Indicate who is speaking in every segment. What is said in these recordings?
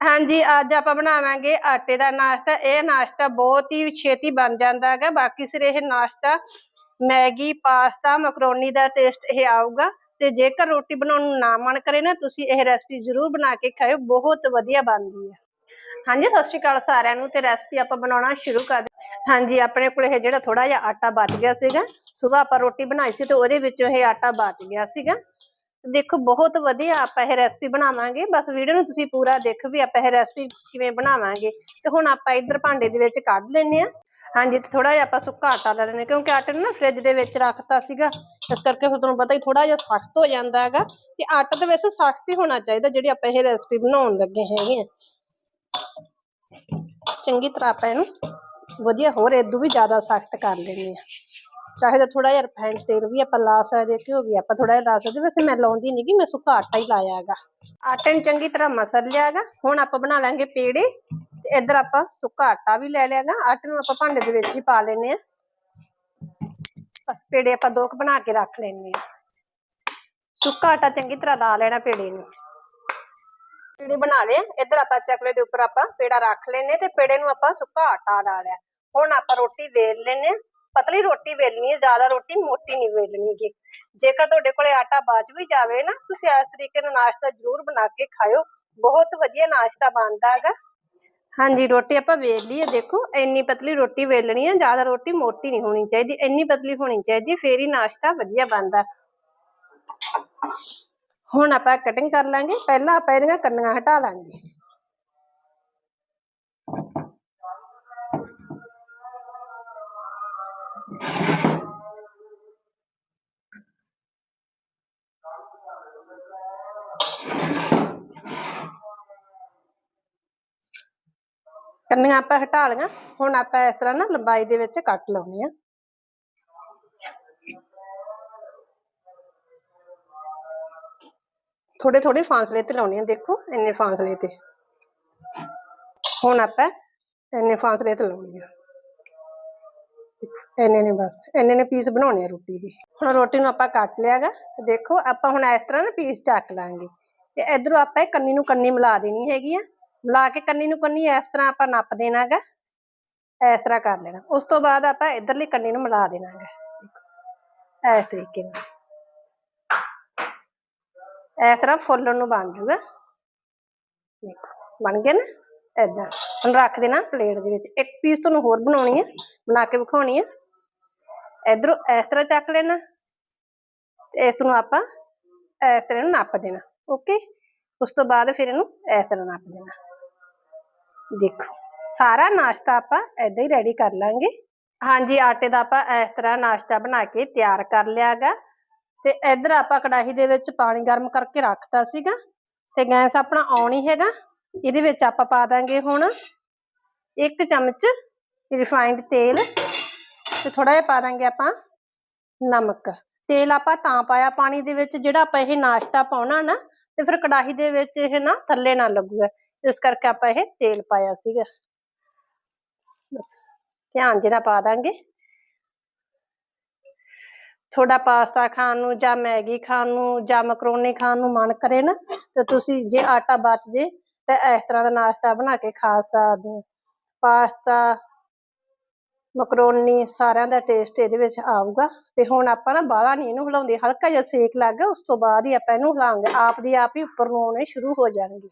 Speaker 1: ਹਾਂਜੀ, ਅੱਜ ਆਪਾਂ ਬਣਾਵਾਂਗੇ ਆਟੇ ਦਾ ਨਾਸ਼ਤਾ। ਇਹ ਨਾਸ਼ਤਾ ਬਹੁਤ ਹੀ ਛੇਤੀ ਬਣ ਜਾਂਦਾ ਹੈਗਾ। ਬਾਕੀ ਸਿਰ ਇਹ ਨਾਸ਼ਤਾ ਮੈਗੀ, ਪਾਸਤਾ, ਮਕਰੋਨੀ ਦਾ ਟੇਸਟ ਇਹ ਆਊਗਾ। ਤੇ ਜੇਕਰ ਰੋਟੀ ਬਣਾਉਣ ਨੂੰ ਨਾ ਮਨ ਕਰੇ ਨਾ, ਤੁਸੀਂ ਇਹ ਰੈਸਪੀ ਜ਼ਰੂਰ ਬਣਾ ਕੇ ਖਾਓ ਬਹੁਤ ਵਧੀਆ ਬਣਦੀ ਹੈ। ਹਾਂਜੀ, ਸਤਿ ਸ਼੍ਰੀ ਅਕਾਲ ਸਾਰਿਆਂ ਨੂੰ। ਤੇ ਰੈਸਪੀ ਆਪਾਂ ਬਣਾਉਣਾ ਸ਼ੁਰੂ ਕਰ ਹਾਂਜੀ, ਆਪਣੇ ਕੋਲ ਇਹ ਜਿਹੜਾ ਥੋੜਾ ਜਿਹਾ ਆਟਾ ਬਚ ਗਿਆ ਸੀਗਾ। ਸਵੇਰ ਆਪਾਂ ਰੋਟੀ ਬਣਾਈ ਸੀ ਤੇ ਉਹਦੇ ਵਿੱਚੋਂ ਇਹ ਆਟਾ ਬਚ ਗਿਆ ਸੀਗਾ। ਦੇਖੋ, ਬਹੁਤ ਵਧੀਆ ਆਪਾਂ ਇਹ ਰੈਸਪੀ ਬਣਾਵਾਂਗੇ। ਬਸ ਵੀਡੀਓ ਨੂੰ ਤੁਸੀਂ ਪੂਰਾ ਦੇਖੋ ਵੀ ਆਪਾਂ ਇਹ ਰੈਸਪੀ ਕਿਵੇਂ ਬਣਾਵਾਂਗੇ। ਤੇ ਹੁਣ ਆਪਾਂ ਇੱਧਰ ਭਾਂਡੇ ਦੇ ਵਿੱਚ ਕੱਢ ਲੈਨੇ ਆ ਹਾਂਜੀ ਥੋੜਾ ਜਿਹਾ ਆਪਾਂ ਸੁੱਕਾ ਆਟਾ ਲੈ ਲੈਨੇ ਕਿਉਂਕਿ ਆਟੇ ਨੂੰ ਨਾ ਫ੍ਰਿਜ ਦੇ ਵਿੱਚ ਰੱਖਤਾ ਸੀਗਾ। ਇਸ ਕਰਕੇ ਫਿਰ ਤੁਹਾਨੂੰ ਪਤਾ ਹੀ ਥੋੜਾ ਜਿਹਾ ਸਖਤ ਹੋ ਜਾਂਦਾ ਹੈਗਾ। ਤੇ ਆਟਾ ਤਾਂ ਵੈਸੇ ਸਖਤ ਹੀ ਹੋਣਾ ਚਾਹੀਦਾ, ਜਿਹੜੀ ਆਪਾਂ ਇਹ ਰੈਸਪੀ ਬਣਾਉਣ ਲੱਗੇ ਹੈਗੇ ਆ ਚੰਗੀ ਤਰ੍ਹਾਂ ਆਪਾਂ ਇਹਨੂੰ ਵਧੀਆ ਹੋਰ ਇਦੋਂ ਵੀ ਜ਼ਿਆਦਾ ਸਖਤ ਕਰ ਲੈਨੇ ਆ ਚਾਹੇ ਤਾਂ ਥੋੜਾ ਜਿਹਾ ਰਿਫਾਈਂਡ ਤੇਲ ਵੀ ਆਪਾਂ ਲਾ ਸਕਦੇ ਘਿਓ ਵੀ ਆਪਾਂ ਥੋੜਾ ਜਿਹਾ ਲਾ ਸਕਦੇ ਵੈਸੇ ਮੈਂ ਲਾਉਂਦੀ ਨਹੀਂ ਕਿ ਮੈਂ ਸੁੱਕਾ ਆਟਾ ਹੀ ਲਾਇਆ ਹੈਗਾ। ਆਟੇ ਨੂੰ ਚੰਗੀ ਤਰ੍ਹਾਂ ਮਸਲ ਲਿਆ ਹੈਗਾ। ਹੁਣ ਆਪਾਂ ਬਣਾ ਲਾਂਗੇ ਪੇੜੇ ਤੇ ਇੱਧਰ ਆਪਾਂ ਸੁੱਕਾ ਆਟਾ ਵੀ ਲੈ ਲਿਆਗਾ ਆਟੇ ਨੂੰ ਆਪਾਂ ਭਾਂਡੇ ਦੇ ਵਿੱਚ ਹੀ ਪਾ ਲੈਨੇ ਆ ਬਸ ਪੇੜੇ ਆਪਾਂ ਦੋ ਕੁ ਬਣਾ ਕੇ ਰੱਖ ਲੈਨੇ ਆ ਸੁੱਕਾ ਆਟਾ ਚੰਗੀ ਤਰ੍ਹਾਂ ਲਾ ਲੈਣਾ ਪੇੜੇ ਨੂੰ। ਪੇੜੇ ਬਣਾ ਲਏ। ਇੱਧਰ ਆਪਾਂ ਚਕਲੇ ਦੇ ਉੱਪਰ ਆਪਾਂ ਪੇੜਾ ਰੱਖ ਲੈਨੇ ਤੇ ਪੇੜੇ ਨੂੰ ਆਪਾਂ ਸੁੱਕਾ ਆਟਾ ਲਾ ਲਿਆ। ਹੁਣ ਆਪਾਂ ਰੋਟੀ ਵੇਲ ਲੈਨੇ ਪਤਲੀ ਰੋਟੀ ਵੇਲਣੀ ਹੈ, ਜ਼ਿਆਦਾ ਰੋਟੀ ਮੋਟੀ ਨਹੀਂ ਵੇਲਣੀ ਗੀ ਜੇਕਰ ਤੁਹਾਡੇ ਕੋਲੇ ਆਟਾ ਬਚ ਵੀ ਜਾਵੇ ਨਾ, ਤੁਸੀਂ ਇਸ ਤਰੀਕੇ ਨਾਲ ਨਾਸ਼ਤਾ ਜ਼ਰੂਰ ਬਣਾ ਕੇ ਖਾਓ ਬਹੁਤ ਵਧੀਆ ਨਾਸ਼ਤਾ ਬਣਦਾ ਹੈਗਾ। ਹਾਂਜੀ, ਰੋਟੀ ਆਪਾਂ ਵੇਲ ਲਈ ਹੈ ਦੇਖੋ, ਇੰਨੀ ਪਤਲੀ ਰੋਟੀ ਵੇਲਣੀ ਹੈ, ਜ਼ਿਆਦਾ ਰੋਟੀ ਮੋਟੀ ਨਹੀਂ ਹੋਣੀ ਚਾਹੀਦੀ, ਇੰਨੀ ਪਤਲੀ ਹੋਣੀ ਚਾਹੀਦੀ, ਫੇਰ ਹੀ ਨਾਸ਼ਤਾ ਵਧੀਆ ਬਣਦਾ। ਹੁਣ ਆਪਾਂ ਕਟਿੰਗ ਕਰ ਲਾਂਗੇ, ਪਹਿਲਾਂ ਆਪਾਂ ਇਹਦੀਆਂ ਕੰਨੀਆਂ ਹਟਾ ਲਾਂਗੇ। ਕੰਨੀਆਂ ਆਪਾਂ ਹਟਾ ਲਈਆਂ। ਹੁਣ ਆਪਾਂ ਇਸ ਤਰ੍ਹਾਂ ਨਾ ਲੰਬਾਈ ਦੇ ਵਿੱਚ ਕੱਟ ਲਾਉਣੀ ਆ। ਥੋੜੇ ਥੋੜੇ ਫਾਸਲੇ ਤੇ ਲਾਉਣੀ ਆ, ਦੇਖੋ ਇੰਨੇ ਫਾਸਲੇ ਤੇ। ਹੁਣ ਆਪਾਂ ਇੰਨੇ ਫਾਸਲੇ ਤੇ ਲਾਉਣੀ ਆ। ਇੰਨੇ ਨੇ ਬਸ, ਇੰਨੇ ਨੇ ਪੀਸ ਬਣਾਉਣੇ ਆ ਰੋਟੀ ਦੇ। ਹੁਣ ਰੋਟੀ ਨੂੰ ਆਪਾਂ ਕੱਟ ਲਿਆਗਾ ਦੇਖੋ, ਆਪਾਂ ਹੁਣ ਇਸ ਤਰ੍ਹਾਂ ਨਾ ਪੀਸ ਚੱਕ ਲਾਂਗੇ। ਤੇ ਇਧਰੋਂ ਆਪਾਂ ਇਹ ਕੰਨੀ ਨੂੰ ਕੰਨੀ ਮਿਲਾ ਦੇਣੀ ਹੈਗੀ ਆ। ਮਿਲਾ ਕੇ ਕੰਨੀ ਨੂੰ ਕੰਨੀ ਇਸ ਤਰ੍ਹਾਂ ਆਪਾਂ ਨੱਪ ਦੇਣਾਗਾ, ਇਸ ਤਰ੍ਹਾਂ ਕਰ ਲੈਣਾ। ਉਸ ਤੋਂ ਬਾਅਦ ਆਪਾਂ ਇਧਰਲੀ ਕੰਨੀ ਨੂੰ ਮਿਲਾ ਦੇਣਾਗਾ। ਇਸ ਤਰੀਕੇ ਨਾਲ। ਇਸ ਤਰ੍ਹਾਂ ਫੁੱਲਣ ਨੂੰ ਬਣ ਜੂਗਾ। ਦੇਖੋ, ਬਣ ਗਿਆ ਨਾ? ਏਦਾਂ। ਹੁਣ ਰੱਖ ਦੇਣਾ ਪਲੇਟ ਦੇ ਵਿੱਚ। ਇੱਕ ਪੀਸ ਤੁਹਾਨੂੰ ਹੋਰ ਬਣਾਉਣੀ ਹੈ ਬਣਾ ਕੇ ਵਿਖਾਉਣੀ ਹੈ ਇਧਰੋਂ ਇਸ ਤਰ੍ਹਾਂ ਚੱਕ ਲੈਣਾ ਤੇ ਇਸ ਨੂੰ ਆਪਾਂ ਇਸ ਤਰ੍ਹਾਂ ਨੂੰ ਨੱਪ ਦੇਣਾ। ਓਕੇ ਉਸ ਤੋਂ ਬਾਅਦ ਫਿਰ ਇਹਨੂੰ ਇਸ ਤਰ੍ਹਾਂ ਨੱਪ ਦੇਣਾ। ਦੇਖੋ, ਸਾਰਾ ਨਾਸ਼ਤਾ ਆਪਾਂ ਏਦਾਂ ਹੀ ਰੈਡੀ ਕਰ ਲਾਂਗੇ। ਹਾਂਜੀ, ਆਟੇ ਦਾ ਆਪਾਂ ਇਸ ਤਰ੍ਹਾਂ ਨਾਸ਼ਤਾ ਬਣਾ ਕੇ ਤਿਆਰ ਕਰ ਲਿਆਗਾ। ਤੇ ਇੱਧਰ ਆਪਾਂ ਕੜਾਹੀ ਦੇ ਵਿੱਚ ਪਾਣੀ ਗਰਮ ਕਰਕੇ ਰੱਖਤਾ ਸੀਗਾ। ਤੇ ਗੈਸ ਆਪਣਾ ਆਨ ਹੀ ਹੈਗਾ। ਇਹਦੇ ਵਿੱਚ ਆਪਾਂ ਪਾ ਦਾਂਗੇ ਹੁਣ ਇੱਕ ਚਮਚ ਰਿਫਾਈਨਡ ਤੇਲ ਤੇ ਥੋੜਾ ਜਿਹਾ ਪਾ ਦਾਂਗੇ ਆਪਾਂ ਨਮਕ। ਤੇਲ ਆਪਾਂ ਤਾਂ ਪਾਇਆ ਪਾਣੀ ਦੇ ਵਿੱਚ, ਜਿਹੜਾ ਆਪਾਂ ਇਹ ਨਾਸ਼ਤਾ ਪਾਉਣਾ ਨਾ, ਤੇ ਫਿਰ ਕੜਾਹੀ ਦੇ ਵਿੱਚ ਇਹ ਨਾ ਥੱਲੇ ਨਾ ਲੱਗੂਗਾ। ਇਸ ਕਰਕੇ ਆਪਾਂ ਇਹ ਤੇਲ ਪਾਇਆ ਸੀਗਾ। ਧਿਆਨ ਜਿਹੜਾ ਪਾ ਦਾਂਗੇ। ਥੋੜਾ ਪਾਸਤਾ ਖਾਣ ਨੂੰ ਜਾਂ ਮੈਗੀ ਖਾਣ ਨੂੰ ਜਾਂ ਮਕਰੋਨੀ ਖਾਣ ਨੂੰ ਮਨ ਕਰੇ ਨਾ, ਤੇ ਤੁਸੀਂ ਜੇ ਆਟਾ ਬਚ ਜੇ ਤੇ ਇਸ ਤਰ੍ਹਾਂ ਦਾ ਨਾਸ਼ਤਾ ਬਣਾ ਕੇ ਖਾ ਸਕਦੇ ਹੋ। ਪਾਸਤਾ, ਮਕਰੋਨੀ ਸਾਰਿਆਂ ਦਾ ਟੇਸਟ ਇਹਦੇ ਵਿੱਚ ਆਊਗਾ। ਤੇ ਹੁਣ ਆਪਾਂ ਨਾ ਬਾਹਲਾ ਨਹੀਂ ਇਹਨੂੰ ਹਿਲਾਉਂਦੇ, ਹਲਕਾ ਜਿਹਾ ਸੇਕ ਲੱਗ ਗਿਆ, ਉਸ ਤੋਂ ਬਾਅਦ ਹੀ ਆਪਾਂ ਇਹਨੂੰ ਹਿਲਾਉਂਗੇ ਆਪ ਦੀ ਆਪ ਹੀ ਉੱਪਰ ਨੂੰ ਆਉਣੇ ਸ਼ੁਰੂ ਹੋ ਜਾਣਗੇ।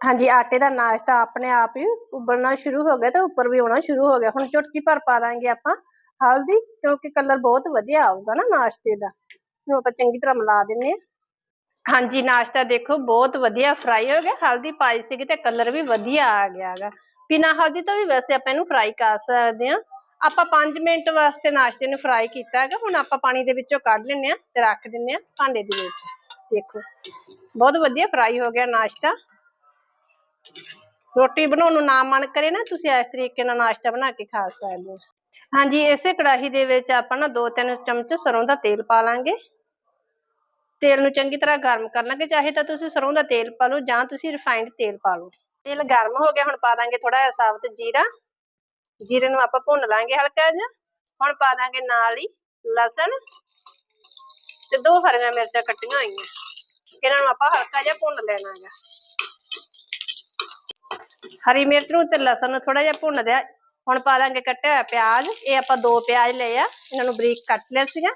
Speaker 1: ਹਾਂਜੀ, ਆਟੇ ਦਾ ਨਾਸ਼ਤਾ ਆਪਣੇ ਆਪ ਹੀ ਉਬਲਣਾ ਸ਼ੁਰੂ ਹੋ ਗਿਆ ਤੇ ਉੱਪਰ ਵੀ ਆਉਣਾ ਸ਼ੁਰੂ ਹੋ ਗਿਆ। ਹੁਣ ਚੁਟਕੀ ਭਰ ਪਾ ਦਾਂਗੇ ਆਪਾਂ ਹਲਦੀ, ਕਿਉਂਕਿ ਕਲਰ ਬਹੁਤ ਵਧੀਆ ਆਊਗਾ ਨਾ ਨਾਸ਼ਤੇ ਦਾ। ਇਹਨੂੰ ਆਪਾਂ ਚੰਗੀ ਤਰ੍ਹਾਂ ਮਿਲਾ ਦਿੰਨੇ ਆ ਹਾਂਜੀ, ਨਾਸ਼ਤਾ ਦੇਖੋ, ਬਹੁਤ ਵਧੀਆ ਫਰਾਈ ਹੋ ਗਿਆ। ਹਲਦੀ ਪਾਈ ਸੀਗੀ ਤੇ ਕਲਰ ਵੀ ਵਧੀਆ ਆ ਗਿਆ ਹੈਗਾ। ਬਿਨਾਂ ਹਲਦੀ ਤੋਂ ਵੀ ਵੈਸੇ ਆਪਾਂ ਇਹਨੂੰ ਫਰਾਈ ਕਰ ਸਕਦੇ ਆ ਆਪਾਂ 5 ਮਿੰਟ ਵਾਸਤੇ ਨਾਸ਼ਤੇ ਨੂੰ ਫਰਾਈ ਕੀਤਾ ਹੈਗਾ। ਹੁਣ ਆਪਾਂ ਪਾਣੀ ਦੇ ਵਿੱਚੋਂ ਕੱਢ ਲੈਨੇ ਆ ਤੇ ਰੱਖ ਦਿੰਨੇ ਆ ਭਾਂਡੇ ਦੇ ਵਿੱਚ। ਦੇਖੋ, ਬਹੁਤ ਵਧੀਆ ਫਰਾਈ ਹੋ ਗਿਆ ਨਾਸ਼ਤਾ। ਰੋਟੀ ਬਣਾਉਣ ਨੂੰ ਨਾ ਮਨ ਕਰੇ ਨਾ, ਤੁਸੀਂ ਇਸ ਤਰੀਕੇ ਨਾਲ ਨਾਸ਼ਤਾ ਬਣਾ ਕੇ ਖਾ ਸਕਦੇ ਹੋ। ਹਾਂਜੀ, ਇਸੇ ਕੜਾਹੀ ਦੇ ਵਿੱਚ ਆਪਾਂ ਨਾ 2-3 ਚਮਚ ਸਰੋਂ ਦਾ ਤੇਲ ਪਾ ਲਾਂਗੇ। ਤੇਲ ਨੂੰ ਚੰਗੀ ਤਰ੍ਹਾਂ ਗਰਮ ਕਰ ਲਾਂਗੇ, ਚਾਹੇ ਤਾਂ ਤੁਸੀਂ ਸਰੋਂ ਦਾ ਤੇਲ ਪਾ ਲਓ ਜਾਂ ਤੁਸੀਂ ਰਿਫਾਈਨਡ ਤੇਲ ਪਾ ਲਓ। ਤੇਲ ਗਰਮ ਹੋ ਗਿਆ, ਹੁਣ ਪਾ ਦਾਂਗੇ ਥੋੜਾ ਜਿਹਾ ਸਾਬਤ ਜੀਰਾ। ਜੀਰੇ ਨੂੰ ਆਪਾਂ ਭੁੰਨ ਲਾਂਗੇ ਹਲਕਾ ਜਿਹਾ। ਹੁਣ ਪਾ ਦਾਂਗੇ ਨਾਲ ਹੀ ਲਸਣ ਤੇ ਦੋ ਹਰੀਆਂ ਮਿਰਚਾਂ ਕੱਟੀਆਂ ਹੋਈਆਂ। ਇਹਨਾਂ ਨੂੰ ਆਪਾਂ ਹਲਕਾ ਜਿਹਾ ਭੁੰਨ ਲੈਣਾ ਹੈਗਾ। ਹਰੀ ਮਿਰਚ ਨੂੰ ਤੇ ਲਸਣ ਨੂੰ ਥੋੜਾ ਜਿਹਾ ਭੁੰਨ ਦਿਆ ਹੁਣ ਪਾ ਦਾਂਗੇ ਕੱਟਿਆ ਹੋਇਆ ਪਿਆਜ਼। ਇਹ ਆਪਾਂ ਦੋ ਪਿਆਜ਼ ਲਏ ਆ। ਇਹਨਾਂ ਨੂੰ ਬਰੀਕ ਕੱਟ ਲਿਆ ਸੀਗਾ।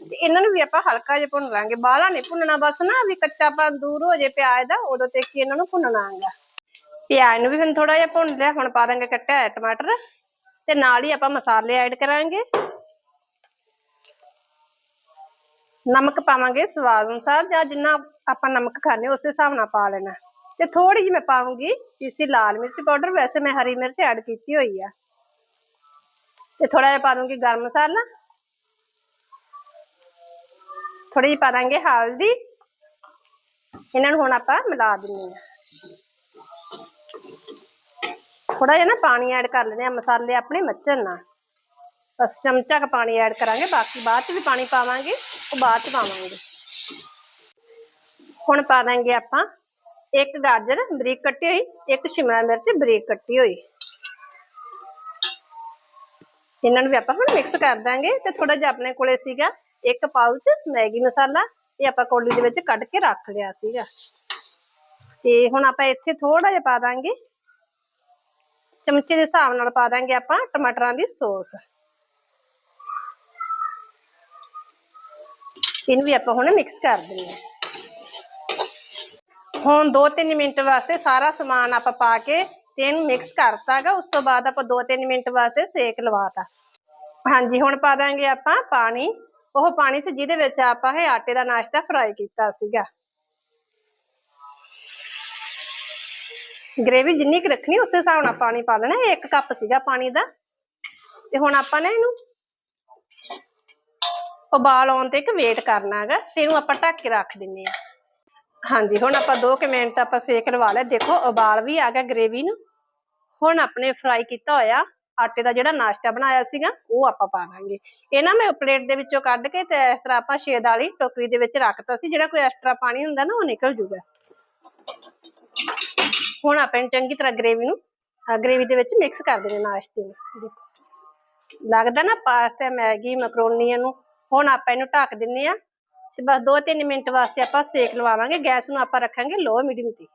Speaker 1: ਇਹਨਾਂ ਨੂੰ ਵੀ ਆਪਾਂ ਹਲਕਾ ਜਿਹਾ ਭੁੰਨ ਲਾਂਗੇ, ਬਾਹਲਾ ਨਹੀਂ ਭੁੰਨਣਾ, ਬਸ ਨਾ ਵੀ ਕੱਚਾਪਨ ਦੂਰ ਹੋ ਜੇ ਪਿਆਜ਼ ਦਾ, ਉਦੋਂ ਤੱਕ ਹੀ ਇਹਨਾਂ ਨੂੰ ਭੁੰਨਣਾ ਆਂਗਾ ਪਿਆਜ਼ ਨੂੰ ਵੀ ਹੁਣ ਥੋੜਾ ਜਿਹਾ ਭੁੰਨ ਲਿਆ, ਹੁਣ ਪਾ ਦਾਂਗੇ ਕੱਟਿਆ ਹੋਇਆ ਟਮਾਟਰ, ਤੇ ਨਾਲ ਹੀ ਆਪਾਂ ਮਸਾਲੇ ਐਡ ਕਰਾਂਗੇ। ਨਮਕ ਪਾਵਾਂਗੇ ਸਵਾਦ ਅਨੁਸਾਰ, ਜਾਂ ਜਿੰਨਾ ਆਪਾਂ ਨਮਕ ਖਾਣੇ ਉਸੇ ਹਿਸਾਬ ਨਾਲ ਪਾ ਲੈਣਾ। ਤੇ ਥੋੜੀ ਜਿਹੀ ਮੈਂ ਪਾਉਂਗੀ ਇਸੇ ਲਾਲ ਮਿਰਚ ਪਾਊਡਰ, ਵੈਸੇ ਮੈਂ ਹਰੀ ਮਿਰਚ ਐਡ ਕੀਤੀ ਹੋਈ ਆ। ਤੇ ਥੋੜਾ ਜਿਹਾ ਪਾ ਦੂੰਗੀ ਗਰਮ ਮਸਾਲਾ ਥੋੜੀ ਜਿਹੀ ਪਾ ਦਾਂਗੇ ਹਲਦੀ। ਇਹਨਾਂ ਨੂੰ ਹੁਣ ਆਪਾਂ ਮਿਲਾ ਦਿੰਦੇ ਆ ਥੋੜਾ ਜਿਹਾ ਨਾ ਪਾਣੀ ਐਡ ਕਰ ਲੈਣੇ ਆ ਮਸਾਲੇ ਆਪਣੇ ਮੱਚਣ ਨਾਲ। ਬਸ ਚਮਚਾ ਕ ਪਾਣੀ ਐਡ ਕਰਾਂਗੇ, ਬਾਕੀ ਬਾਅਦ ਚ ਵੀ ਪਾਣੀ ਪਾਵਾਂਗੇ, ਉਹ ਬਾਅਦ ਚ ਪਾਵਾਂਗੇ। ਹੁਣ ਪਾ ਦਾਂਗੇ ਆਪਾਂ ਇੱਕ ਗਾਜਰ ਬਰੀਕ ਕੱਟੀ ਹੋਈ, ਇੱਕ ਸ਼ਿਮਲਾ ਮਿਰਚ ਬਰੀਕ ਕੱਟੀ ਹੋਈ। ਇਹਨਾਂ ਨੂੰ ਵੀ ਆਪਾਂ ਹੁਣ ਮਿਕਸ ਕਰ ਦਾਂਗੇ ਤੇ ਥੋੜਾ ਜਿਹਾ ਆਪਣੇ ਕੋਲੇ ਸੀਗਾ ਇੱਕ ਪਾਊਚ ਮੈਗੀ ਮਸਾਲਾ ਇਹ ਆਪਾਂ ਕੋਲੀ ਦੇ ਵਿੱਚ ਕੱਢ ਕੇ ਰੱਖ ਲਿਆ ਸੀਗਾ। ਤੇ ਹੁਣ ਆਪਾਂ ਇੱਥੇ ਥੋੜਾ ਜਿਹਾ ਪਾ ਦਾਂਗੇ। ਚਮਚੇ ਦੇ ਹਿਸਾਬ ਨਾਲ ਪਾ ਦਾਂਗੇ ਆਪਾਂ ਟਮਾਟਰਾਂ ਦੀ ਸੌਸ। ਇਹਨੂੰ ਵੀ ਆਪਾਂ ਹੁਣ ਮਿਕਸ ਕਰ ਦਿੰਦੇ ਹਾਂ। ਹੁਣ 2-3 ਮਿੰਟ ਵਾਸਤੇ ਸਾਰਾ ਸਮਾਨ ਆਪਾਂ ਪਾ ਕੇ ਤੇ ਇਹਨੂੰ ਮਿਕਸ ਕਰਤਾਗਾ ਉਸ ਤੋਂ ਬਾਅਦ ਆਪਾਂ 2-3 ਮਿੰਟ ਵਾਸਤੇ ਸੇਕ ਲਵਾਤਾ। ਹਾਂਜੀ, ਹੁਣ ਪਾ ਦਾਂਗੇ ਆਪਾਂ ਪਾਣੀ। ਉਹ ਪਾਣੀ ਸੀ ਜਿਹਦੇ ਵਿੱਚ ਆਪਾਂ ਇਹ ਆਟੇ ਦਾ ਨਾਸ਼ਤਾ ਫਰਾਈ ਕੀਤਾ ਸੀਗਾ। ਗ੍ਰੇਵੀ ਜਿੰਨੀ ਕੁ ਰੱਖਣੀ, ਉਸੇ ਹਿਸਾਬ ਨਾਲ ਪਾਣੀ ਪਾ ਲੈਣਾ ਇੱਕ ਕੱਪ ਸੀਗਾ ਪਾਣੀ ਦਾ। ਤੇ ਹੁਣ ਆਪਾਂ ਨੇ ਇਹਨੂੰ ਉਬਾਲ ਆਉਣ ਤੇ ਵੇਟ ਕਰਨਾ ਹੈਗਾ, ਤੇ ਇਹਨੂੰ ਆਪਾਂ ਢੱਕ ਕੇ ਰੱਖ ਦਿੰਨੇ ਆ ਹਾਂਜੀ, ਹੁਣ ਆਪਾਂ 2 ਮਿੰਟ ਆਪਾਂ ਸੇਕ ਲਵਾ ਲਿਆ। ਦੇਖੋ, ਉਬਾਲ ਵੀ ਆ ਗਿਆ ਗ੍ਰੇਵੀ ਨੂੰ। ਹੁਣ ਆਪਣੇ ਫਰਾਈ ਕੀਤਾ ਹੋਇਆ। ਆਟੇ ਦਾ ਜਿਹੜਾ ਨਾਸ਼ਤਾ ਬਣਾਇਆ ਸੀਗਾ, ਉਹ ਆਪਾਂ ਪਾ ਦਾਂਗੇ। ਇਹ ਨਾ ਮੈਂ ਪਲੇਟ ਦੇ ਵਿੱਚੋਂ ਕੱਢ ਕੇ ਤੇ ਇਸ ਤਰ੍ਹਾਂ ਆਪਾਂ ਛੇਦ ਵਾਲੀ ਟੋਕਰੀ ਦੇ ਵਿੱਚ ਰੱਖਤਾ ਸੀ, ਜਿਹੜਾ ਕੋਈ ਐਕਸਟਰਾ ਪਾਣੀ ਹੁੰਦਾ ਨਾ, ਉਹ ਨਿਕਲ ਜੂਗਾ। ਹੁਣ ਆਪਾਂ ਇਹਨੂੰ ਚੰਗੀ ਤਰ੍ਹਾਂ ਗ੍ਰੇਵੀ ਨੂੰ ਗ੍ਰੇਵੀ ਦੇ ਵਿੱਚ ਮਿਕਸ ਕਰ ਦੇਣਾ ਨਾਸ਼ਤੇ ਨੂੰ। ਦੇਖੋ। ਲੱਗਦਾ ਨਾ ਪਾਸਤਾ, ਮੈਗੀ ਮੈਕਰੋਨੀ ਨੂੰ। ਹੁਣ ਆਪਾਂ ਇਹਨੂੰ ਢੱਕ ਦਿੰਨੇ ਆ ਤੇ ਬਸ 2-3 ਮਿੰਟ ਵਾਸਤੇ ਆਪਾਂ ਸੇਕ ਲਵਾਵਾਂਗੇ। ਗੈਸ ਨੂੰ ਆਪਾਂ ਰੱਖਾਂਗੇ ਲੋ ਮੀਡੀਅਮ ਤੇ।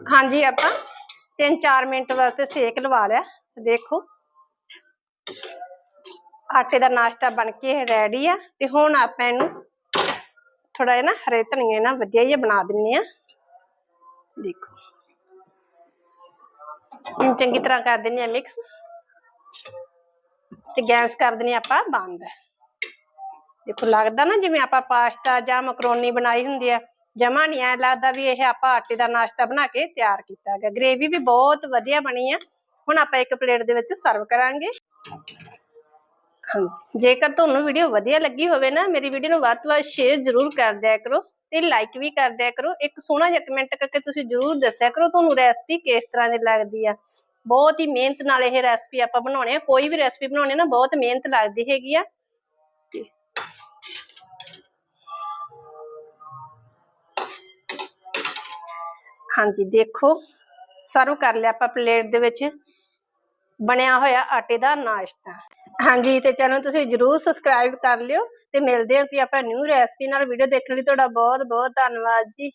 Speaker 1: ਹਾਂਜੀ, ਆਪਾਂ 3-4 ਮਿੰਟ ਵਾਸਤੇ ਸੇਕ ਲਵਾ ਲਿਆ। ਦੇਖੋ। ਆਟੇ ਦਾ ਨਾਸ਼ਤਾ ਬਣ ਕੇ ਰੈਡੀ ਆ ਤੇ ਹੁਣ ਆਪਾਂ ਇਹਨੂੰ ਥੋੜਾ ਜਿਹਾ ਨਾ ਹਰੇ ਧਨੀਏ ਨਾਲ ਵਧੀਆ ਜਿਹਾ ਬਣਾ ਦਿੰਨੇ ਆ। ਦੇਖੋ। ਇਹਨੂੰ ਚੰਗੀ ਤਰ੍ਹਾਂ ਕਰ ਦਿੰਨੇ ਆ ਮਿਕਸ ਤੇ ਗੈਸ ਕਰ ਦਿੰਨੇ ਆਪਾਂ ਬੰਦ। ਦੇਖੋ ਲੱਗਦਾ ਨਾ ਜਿਵੇਂ ਆਪਾਂ ਪਾਸਤਾ ਜਾਂ ਮਕਰੋਨੀ ਬਣਾਈ ਹੁੰਦੀ ਆ, ਜਮਾ ਨਹੀਂ ਐ ਲੱਗਦਾ ਵੀ ਇਹ ਆਪਾਂ ਆਟੇ ਦਾ ਨਾਸ਼ਤਾ ਬਣਾ ਕੇ ਤਿਆਰ ਕੀਤਾ ਹੈਗਾ। ਗ੍ਰੇਵੀ ਵੀ ਬਹੁਤ ਵਧੀਆ ਬਣੀ ਆ। ਹੁਣ ਆਪਾਂ ਇੱਕ ਪਲੇਟ ਦੇ ਵਿੱਚ ਸਰਵ ਕਰਾਂਗੇ। ਹਾਂਜੀ। ਜੇਕਰ ਤੁਹਾਨੂੰ ਵੀਡੀਓ ਵਧੀਆ ਲੱਗੀ ਹੋਵੇ ਨਾ, ਮੇਰੀ ਵੀਡੀਓ ਨੂੰ ਵੱਧ ਤੋਂ ਵੱਧ ਸ਼ੇਅਰ ਜ਼ਰੂਰ ਕਰ ਦਿਆ ਕਰੋ ਤੇ ਲਾਈਕ ਵੀ ਕਰ ਦਿਆ ਕਰੋ। ਇੱਕ ਸੋਹਣਾ ਜਿਹਾ ਕਮੈਂਟ ਕਰਕੇ ਤੁਸੀਂ ਜ਼ਰੂਰ ਦੱਸਿਆ ਕਰੋ ਤੁਹਾਨੂੰ ਰੈਸਪੀ ਕਿਸ ਤਰ੍ਹਾਂ ਦੀ ਲੱਗਦੀ ਆ। ਬਹੁਤ ਹੀ ਮਿਹਨਤ ਨਾਲ ਇਹ ਰੈਸਪੀ ਆਪਾਂ ਬਣਾਉਣੇ ਆ। ਕੋਈ ਵੀ ਰੈਸਪੀ ਬਣਾਉਣੇ ਨਾ, ਬਹੁਤ ਮਿਹਨਤ ਲੱਗਦੀ ਹੈਗੀ ਆ। ਹਾਂਜੀ, ਦੇਖੋ, ਸਰਵ ਕਰ ਲਿਆ ਆਪਾਂ ਪਲੇਟ ਦੇ ਵਿੱਚ। ਬਣਿਆ ਹੋਇਆ ਆਟੇ ਦਾ ਨਾਸ਼ਤਾ। ਹਾਂਜੀ, ਤੇ ਚੈਨਲ ਤੁਸੀਂ ਜਰੂਰ ਸਬਸਕ੍ਰਾਈਬ ਕਰ ਲਿਓ ਤੇ ਮਿਲਦੇ ਹਾਂ ਕਿ ਆਪਾਂ ਨਿਊ ਰੈਸਪੀ ਨਾਲ ਵੀਡੀਓ ਦੇਖਣ ਲਈ। ਤੁਹਾਡਾ ਬਹੁਤ ਬਹੁਤ ਧੰਨਵਾਦ ਜੀ।